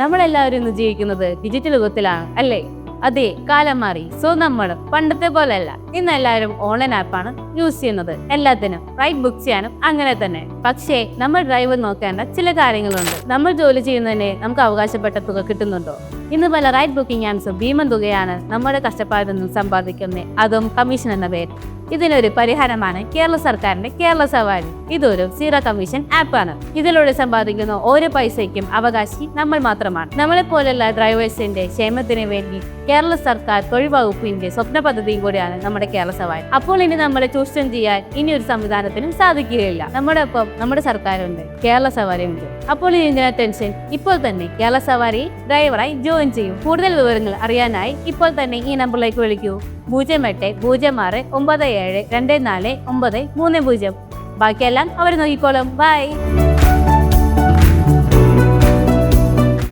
നമ്മളെല്ലാവരും ഇന്ന് ജീവിക്കുന്നത് ഡിജിറ്റൽ യുഗത്തിലാണ് അല്ലേ? അതെ കാലം മാറി. സോ നമ്മൾ പണ്ടത്തെ പോലെയല്ല. ഇന്ന് എല്ലാവരും ഓൺലൈൻ ആപ്പാണ് യൂസ് ചെയ്യുന്നത്. എല്ലാത്തിനും റൈറ്റ് ബുക്ക് ചെയ്യാനും അങ്ങനെ തന്നെ. പക്ഷേ നമ്മൾ ഡ്രൈവർ നോക്കേണ്ട ചില കാര്യങ്ങളുണ്ട്. നമ്മൾ ജോലി ചെയ്യുന്നതിന് നമുക്ക് അവകാശപ്പെട്ട തുക കിട്ടുന്നുണ്ടോ? ഇന്ന് പല റൈറ്റ് ബുക്കിംഗ് ആപ്സും ഭീമൻ തുകയാണ് നമ്മുടെ കഷ്ടപ്പാടിൽ നിന്ന് സമ്പാദിക്കുന്നത് അതും കമ്മീഷൻ എന്ന പേര് ഇതിനൊരു പരിഹാരമാണ് കേരള സർക്കാരിന്റെ കേരള സവാരി. ഇതൊരു സീറോ കമ്മീഷൻ ആപ്പാണ് ഇതിലൂടെ സമ്പാദിക്കുന്ന ഓരോ പൈസയ്ക്കും അവകാശി നമ്മൾ മാത്രമാണ്. നമ്മളെ പോലുള്ള ഡ്രൈവേഴ്സിന്റെ ക്ഷേമത്തിന് വേണ്ടി കേരള സർക്കാർ തൊഴിൽ വകുപ്പിന്റെ സ്വപ്ന പദ്ധതിയും കൂടിയാണ് നമ്മുടെ കേരള സവാരി. അപ്പോൾ ഇനി നമ്മളെ ചൂഷണം ചെയ്യാൻ ഇനി ഒരു സംവിധാനത്തിനും സാധിക്കുകയില്ല. നമ്മുടെ ഒപ്പം നമ്മുടെ സർക്കാരുണ്ട് കേരള സവാരി ഉണ്ട് അപ്പോൾ ഇനി ഇതിനെ ടെൻഷൻ ഇപ്പോൾ തന്നെ കേരള സവാരി ഡ്രൈവറായി ജോയിൻ ചെയ്യും. കൂടുതൽ വിവരങ്ങൾ അറിയാനായി ഇപ്പോൾ തന്നെ ഈ നമ്പറിലേക്ക് വിളിക്കൂ. പൂജ്യം എട്ട് പൂജ്യം ആറ് ഒമ്പത് ഏഴ് രണ്ട് നാല് ഒമ്പത് മൂന്ന് പൂജ്യം. ബാക്കിയെല്ലാം അവർ നോക്കിക്കോളും. ബൈ